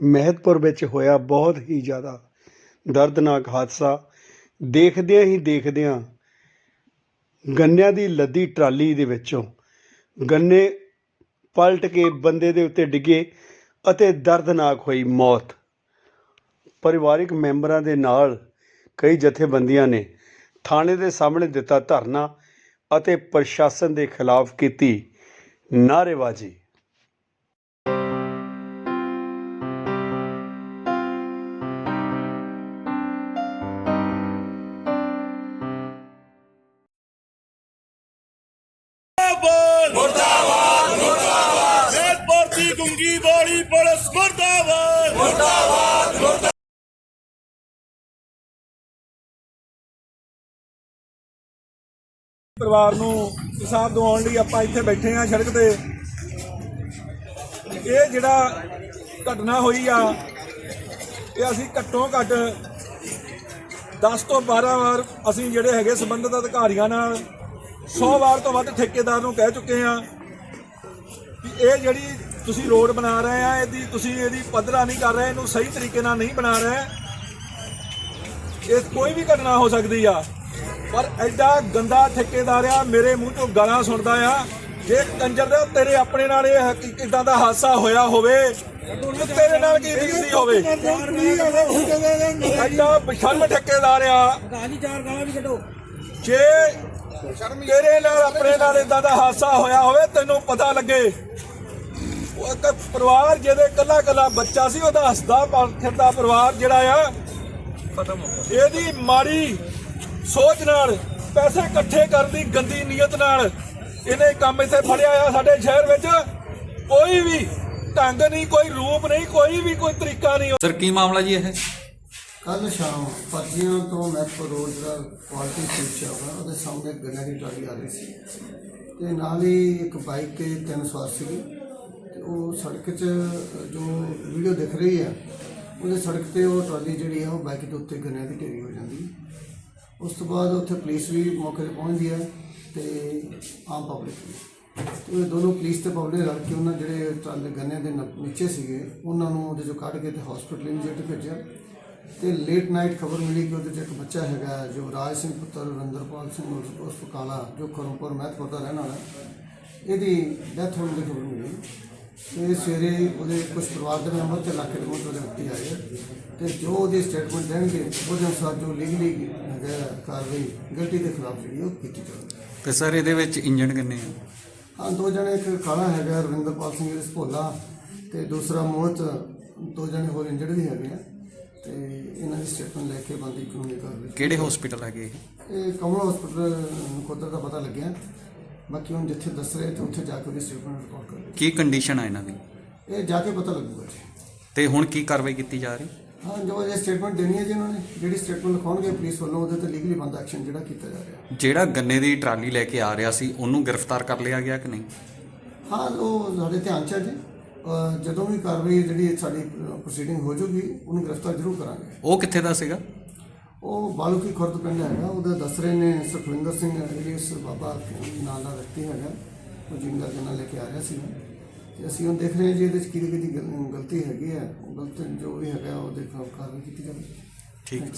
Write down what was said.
ਮਹਿਤਪੁਰ ਵਿੱਚ ਹੋਇਆ ਬਹੁਤ ਹੀ ਜ਼ਿਆਦਾ ਦਰਦਨਾਕ ਹਾਦਸਾ। ਦੇਖਦਿਆਂ ਹੀ ਦੇਖਦਿਆਂ ਗੰਨਿਆਂ ਦੀ ਲੱਦੀ ਟਰਾਲੀ ਦੇ ਵਿੱਚੋਂ ਗੰਨੇ ਪਲਟ ਕੇ ਬੰਦੇ ਦੇ ਉੱਤੇ ਡਿੱਗੇ ਅਤੇ ਦਰਦਨਾਕ ਹੋਈ ਮੌਤ। ਪਰਿਵਾਰਿਕ ਮੈਂਬਰਾਂ ਦੇ ਨਾਲ ਕਈ ਜਥੇਬੰਦੀਆਂ ਨੇ ਥਾਣੇ ਦੇ ਸਾਹਮਣੇ ਦਿੱਤਾ ਧਰਨਾ ਅਤੇ ਪ੍ਰਸ਼ਾਸਨ ਦੇ ਖਿਲਾਫ ਕੀਤੀ ਨਾਅਰੇਬਾਜ਼ੀ। ਪਰਿਵਾਰ ਨੂੰ ਇਨਸਾਫ ਦਿਵਾਉਣ ਲਈ ਆਪਾਂ ਇੱਥੇ ਬੈਠੇ ਆ ਸੜਕ ਤੇ। ਇਹ ਜਿਹੜਾ ਘਟਨਾ ਹੋਈ ਆ, ਇਹ ਅਸੀਂ ਘੱਟੋ ਘੱਟ 10 ਤੋਂ 12 ਵਾਰ ਅਸੀਂ ਜਿਹੜੇ ਹੈਗੇ ਸੰਬੰਧਿਤ ਅਧਿਕਾਰੀਆਂ ਨਾਲ 100 ਵਾਰ ਤੋਂ ਵੱਧ ਠੇਕੇਦਾਰ ਨੂੰ ਕਹਿ ਚੁੱਕੇ ਆ ਕਿ ਇਹ ਜਿਹੜੀ ਤੁਸੀਂ ਰੋਡ ਬਣਾ ਰਹੇ ਆ, ਇਹਦੀ ਤੁਸੀਂ ਇਹਦੀ ਪੱਧਰਾ ਨਹੀਂ ਕਰ ਰਹੇ, ਇਹਨੂੰ ਸਹੀ ਤਰੀਕੇ ਨਾਲ ਨਹੀਂ ਬਣਾ ਰਹੇ। ਇਹ ਕੋਈ ਵੀ ਘਟਨਾ ਹੋ ਸਕਦੀ ਆ। ਪਰ ਐਡਾ ਗੰਦਾ ਠੇਕੇਦਾਰ ਆ ਮੇਰੇ ਮੂੰਹ ਤੋਂ ਗਾਲਾਂ ਸੁਣਦਾ ਆ। ਜੇ ਕੰਜਰ ਦਾ ਤੇਰੇ ਆਪਣੇ ਨਾਲ ਇਹ ਹਕੀਕਤ ਇਦਾਂ ਦਾ ਹਾਦਸਾ ਹੋਇਆ ਹੋਵੇ ਤੇ ਤੇਰੇ ਨਾਲ ਕੀ ਬੀਤਦੀ ਹੋਵੇ? ਐਡਾ ਬਸ਼ਰਮ ਠੇਕੇਦਾਰ ਆ। ਗਾਲੀ ਚਾਰ ਗਾਲਾਂ ਵੀ ਕੱਢੋ। ਜੇ ਤੇਰੇ ਨਾਲ ਆਪਣੇ ਨਾਲ ਇਦਾਂ ਦਾ ਹਾਦਸਾ ਹੋਇਆ ਹੋਵੇ ਤੈਨੂੰ ਪਤਾ ਲੱਗੇ। ਉਹ ਇੱਕ ਪਰਿਵਾਰ ਜਿਹਦੇ ਕੱਲਾ ਕੱਲਾ ਬੱਚਾ ਸੀ ਉਹਦਾ ਹੱਸਦਾ ਫਿਰਦਾ ਪਰਿਵਾਰ ਜਿਹੜਾ ਆ ਖਤਮ ਹੋ ਗਿਆ। ਇਹਦੀ ਮਾੜੀ ਸੋਚ ਨਾਲ ਪੈਸੇ ਇਕੱਠੇ ਕਰਨ ਦੀ ਗੰਦੀ ਨੀਅਤ ਨਾਲ ਇਹਨੇ ਕੰਮ ਇੱਥੇ ਫੜਿਆ ਆ ਸਾਡੇ ਸ਼ਹਿਰ ਵਿੱਚ। ਕੋਈ ਵੀ ਢੰਗ ਨਹੀਂ ਕੋਈ ਰੂਪ ਨਹੀਂ ਕੋਈ ਵੀ ਕੋਈ ਤਰੀਕਾ ਨਹੀਂ। ਸਰ ਕੀ ਮਾਮਲਾ ਜੀ ਇਹ? ਕੱਲ ਸ਼ਾਮ ਪਰਜੀਆਂ ਤੋਂ ਮੈਪ ਰੋਡ ਦਾ ਕੁਆਲਿਟੀ ਪੁੱਛਿਆ ਹੋਇਆ ਉਹਦੇ ਸਾਹਮਣੇ ਗੰਨਾ ਦੀ ਟਰਾਲੀ ਆ ਰਹੀ ਸੀ। ਤੇ ਨਾਲ ਹੀ ਇੱਕ ਬਾਈਕ ਤੇ ਤਿੰਨ ਸਵਾਰ ਸੀਗੇ। ਤੇ ਉਹ ਸੜਕ 'ਚ ਜੋ ਵੀਡੀਓ ਦਿਖ ਰਹੀ ਹੈ ਉਹਦੇ ਸੜਕ ਤੇ ਉਹ ਟਰਾਲੀ ਜਿਹੜੀ ਹੈ ਉਹ ਬਾਈਕ ਦੇ ਉੱਤੇ ਗੰਨੇ ਦੀ ਢੇਰੀ ਹੋ ਜਾਂਦੀ। ਹੈ ਉਸ ਤੋਂ ਬਾਅਦ ਉੱਥੇ ਪੁਲਿਸ ਵੀ ਮੌਕੇ ਤੇ ਪਹੁੰਚਦੀ ਹੈ ਤੇ ਆਮ ਪਬਲਿਕ ਵੀ। ਤੇ ਉਹ ਦੋਨੋਂ ਪੁਲਿਸ ਤੇ ਪਬਲਿਕ ਰਲ ਕੇ ਉਹਨਾਂ ਜਿਹੜੇ ਟਰਾਲੇ ਗੰਨੇ ਦੇ ਨ- ਨੀਚੇ ਸੀਗੇ, ਉਹਨਾਂ ਨੂੰ ਉਹਦੇ ਚੋਂ ਕੱਢ ਕੇ ਤੇ ਹਸਪੀਟਲ ਇਮੀਡੀਏਟ ਭੇਜਿਆ। ਤੇ ਲੇਟ ਨਾਈਟ ਖਬਰ ਮਿਲੀ ਕਿ ਉਹਦੇ 'ਚ ਇੱਕ ਬੱਚਾ ਹੈਗਾ ਜੋ ਰਾਜ ਸਿੰਘ ਪੁੱਤਰ ਰਵਿੰਦਰਪਾਲ ਸਿੰਘ ਉਰਫ- ਕਾਲਾ, ਜੋ ਖਰਮਪੁਰ ਮਹਿਤਪੁਰ ਦਾ ਰਹਿਣ ਵਾਲਾ ਹੈ। ਇਹਦੀ ਡੈਥ ਹੋਣ ਦੀ ਖਬਰ ਮਿਲੀ। ਤੇ ਸਵੇਰੇ ਉਹਦੇ ਕੁਝ ਪਰਿਵਾਰ ਦੇ ਮੈਂਬਰ ਤੇ ਇਲਾਕੇ ਦੇ ਉਹਦੇ ਹੱਥੀ ਆਏ ਤੇ ਜੋ ਉਹਦੀ ਸਟੇਟਮੈਂਟ ਦੇਣਗੇ ਉਹਦੇ ਅਨੁਸਾਰ ਜੋ ਲੀਗਲੀ ਕਾਰਵਾਈ ਗਲਤੀ ਦੇ ਖਿਲਾਫ ਜਿਹੜੀ ਉਹ ਕੀਤੀ ਜਾਵੇਗੀ। ਤੇ ਸਰ ਇਹਦੇ ਵਿੱਚ ਇੰਜਣ ਕਿੰਨੇ ਆ? ਹਾਂ ਦੋ ਜਣੇ ਇੱਕ ਕਾਲਾ ਹੈਗਾ ਰਵਿੰਦਰਪਾਲ ਸਿੰਘ ਇਸ ਭੋਲਾ ਤੇ ਦੂਸਰਾ ਮੋਹਤ ਦੋ ਜਣੇ ਹੋਰ ਇੰਜਰਡ ਵੀ ਹੈਗੇ ਆ। ਤੇ ਇਹਨਾਂ ਦੀ ਸਟੇਟਮੈਂਟ ਲੈ ਕੇ ਬੰਦੀ ਕਾਨੂੰਨੀ ਕਾਰਵਾਈ ਕਿਹੜੇ ਹਸਪੀਟਲ ਹੈਗੇ ਇਹ? ਇਹ ਕਮਲ ਹਸਪੀਟਲ ਨਕੋਦਰ ਦਾ ਪਤਾ ਲੱਗਿਆ। ਬਾਕੀ ਹੁਣ ਜਿੱਥੇ ਦੱਸ ਰਹੇ ਤੇ ਉੱਥੇ ਜਾ ਕੇ ਉਹਦੀ ਸਟੇਟਮੈਂਟ ਰਿਕਾਰਡ ਕਰ ਲਈ ਕੀ ਕੰਡੀਸ਼ਨ ਆ ਇਹਨਾਂ ਦੀ? ਇਹ ਜਾ ਕੇ ਪਤਾ ਲੱਗੂਗਾ ਜੀ। ਤੇ ਹੁਣ ਕੀ ਕਾਰਵਾਈ ਕੀਤੀ ਜਾ ਰਹੀ? ਹਾਂ ਜੋ ਇਹ ਸਟੇਟਮੈਂਟ ਦੇਣੀ ਹੈ ਜੀ ਉਹਨਾਂ ਨੇ ਜਿਹੜੀ ਸਟੇਟਮੈਂਟ ਲਿਖਾਉਣਗੇ ਪੁਲਿਸ ਵੱਲੋਂ ਉਹਦੇ ਤੇ ਲੀਗਲੀ ਬੰਦਾ ਐਕਸ਼ਨ ਜਿਹੜਾ ਕੀਤਾ ਜਾ ਰਿਹਾ। ਜਿਹੜਾ ਗੰਨੇ ਦੀ ਟਰਾਲੀ ਲੈ ਕੇ ਆ ਰਿਹਾ ਸੀ ਉਹਨੂੰ ਗ੍ਰਿਫਤਾਰ ਕਰ ਲਿਆ ਗਿਆ ਕਿ ਨਹੀਂ? ਹਾਂ ਉਹ ਸਾਡੇ ਧਿਆਨ ਚ ਹੈ ਜੀ। ਅਹ ਜਦੋਂ ਵੀ ਕਾਰਵਾਈ ਜਿਹੜੀ ਸਾਡੀ ਪ੍ਰੋਸੀਡਿੰਗ ਹੋ ਜਾਊਗੀ ਉਹਨੂੰ ਗ੍ਰਿਫਤਾਰ ਜ਼ਰੂਰ ਕਰਾਂਗੇ। ਉਹ ਕਿੱਥੇ ਦਾ ਸੀਗਾ? ਉਹ ਬਾਲੂਕੀ ਖੁਰਦ ਪਿੰਡ ਹੈਗਾ, ਉਹਦਾ ਦੱਸ ਰਹੇ ਨੇ ਸੁਖਵਿੰਦਰ ਸਿੰਘ ਇਲੀਸ ਬਾਬਾ ਨਾਂ ਦਾ ਵਿਅਕਤੀ ਹੈਗਾ, ਉਹ ਜਿੰਦਾ ਜਨਾ ਲੈ ਕੇ ਆ ਰਿਹਾ ਸੀ ਤੇ ਅਸੀਂ ਉਹ ਦੇਖ ਰਹੇ ਹਾਂ ਜੀ ਇਹਦੇ ਚ ਕਿਹਦੀ ਕਿਹਦੀ ਗਲ- ਗਲਤੀ ਹੈਗੀ ਹੈ। ਉਹ ਗਲਤ ਜੋ ਵੀ ਹੈਗਾ ਉਹ ਦੇਖੋ ਕਾਰਵਾਈ ਕੀਤੀ ਜਾਵੇ। ਠੀਕ ਹੈ।